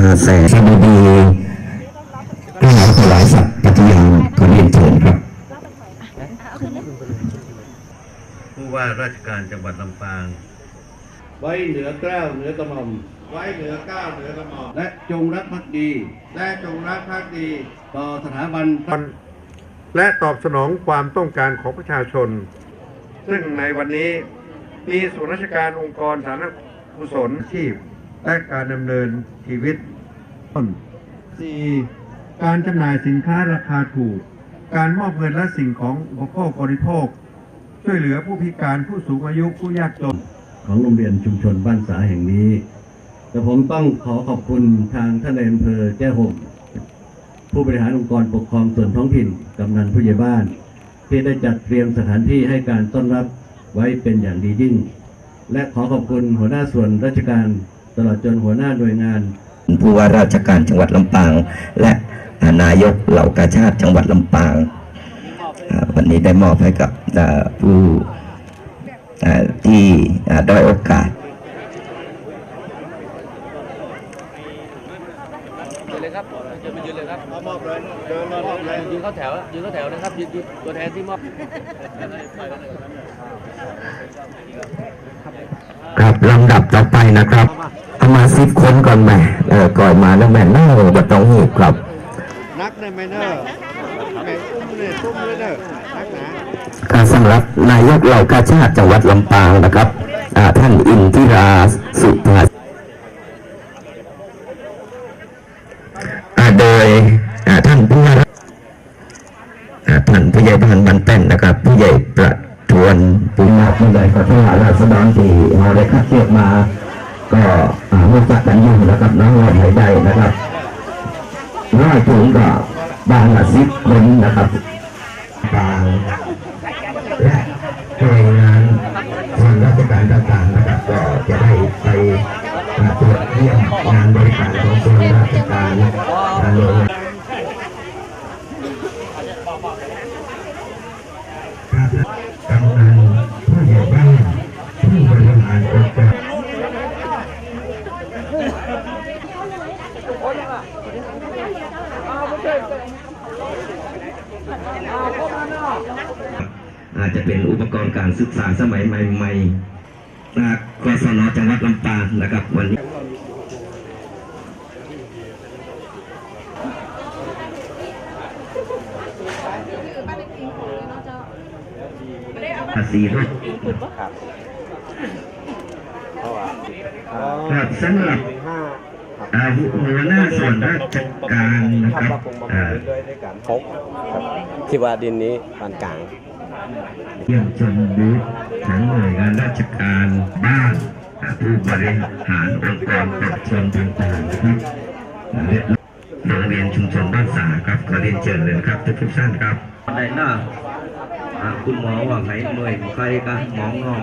ทาแสนสดุดีกล่าวถวายสัตย์ปฏิญาณขอเรียนเชิญครับ ผู้ว่าราชการจังหวัดลำปาง ไว้เหนือเกล้าวเหนือกระหม่อม ไว้เหนือเก้าวเหนือกระหม่อม และจงรักภักดี และจงรักภักดี ต่อสถาบันพระและตอบสนองความต้องการของประชาชน ซึ่งในวันนี้มีส่วนราชการองค์กรสาธารณ กุศลชีพ และการดำเนินชีวิตต้นสี่การจำหน่ายสินค้าราคาถูก การมอบเงินและสิ่งของอุปโภคบริโภค ช่วยเหลือผู้พิการผู้สูงอายุผู้ยากจน ของโรงเรียนชุมชนบ้านสาแห่งนี้ แต่ผมต้องขอขอบคุณทางท่านในอำเภอแจ้ห่มผู้บริหารองค์กรปกครองส่วนท้องถิ่น กำนันผู้ใหญ่บ้าน ที่ได้จัดเตรียมสถานที่ให้การต้อนรับไว้เป็นอย่างดียิ่ง และขอขอบคุณหัวหน้าส่วนราชการตลอดจนหัวหน้าหน่วยงาน ผู้ว่าราชการจังหวัดลำปาง และนายกเหล่ากาชาติจังหวัดลำปาง วันนี้ได้มอบให้กับผู้ที่ได้อยโอกาส ยืนเลยครับยืนไปยืนเลยครับมอบเลยเดินมามอบเลยยืนเข้าแถวยืนเข้าแถวนะครับยืนยืนตัวแทนที่มอบครับลำดับต่อไปนะครับเอามาสิบคนก่อนแหม่เออก่อนมาแล้วแม่น่าจะต้องหีบครับ นักในไมเนอร์ไก่อุ้มเลยตุ้มเลยเนอร์นักหนาการสำหรับนายกเหล่ากาชาติจังหวัดลำปางนะครับอ่าท่านอินทิราสุภาอ่า ท่านผู้ใหญ่บ้านบันแป้นนะครับ ผู้ใหญ่ประทวนปุญญาผู้ใหญ่ขอทหารราษฎรที่เราได้คัดเลือกมา ก็อ่ารู้จักกันอยู่นะครับน้องว่าไหนใดนะครับน้อยถึงก็บางละสิบคนนะครับบางและหน่วยงานทางราชการต่างๆนะครับก็จะได้ไปตรวจเยี่ยมงานบริการของส่วนราชการหน่วยงาน อาจจะเป็นอุปกรณ์การศึกษาสมัยใหม่ๆจากกศนจังหวัดลำปางนะครับวันนี้ภาษีรถครับสำหรับ อาวุหัวหน้าส่วนราชการนะครับอ่าพบครบที่ว่าดินนี้ปานกลางเยี่ยมชมบูธของหน่วยงานราชการบ้านผู้บริหารองค์กรปกครองต่างๆครับโรงเรียนชุมชนบ้านสาครับขอเรียนเชิญเลยครับทุกทุกท่านครับได้หน้าคุณหมอว่าไงหน่วยใครกันหมองง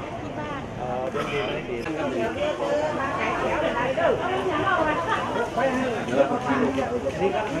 ที่บ้านอ๋อเป็นดีไม่ดีแล้วก็ที่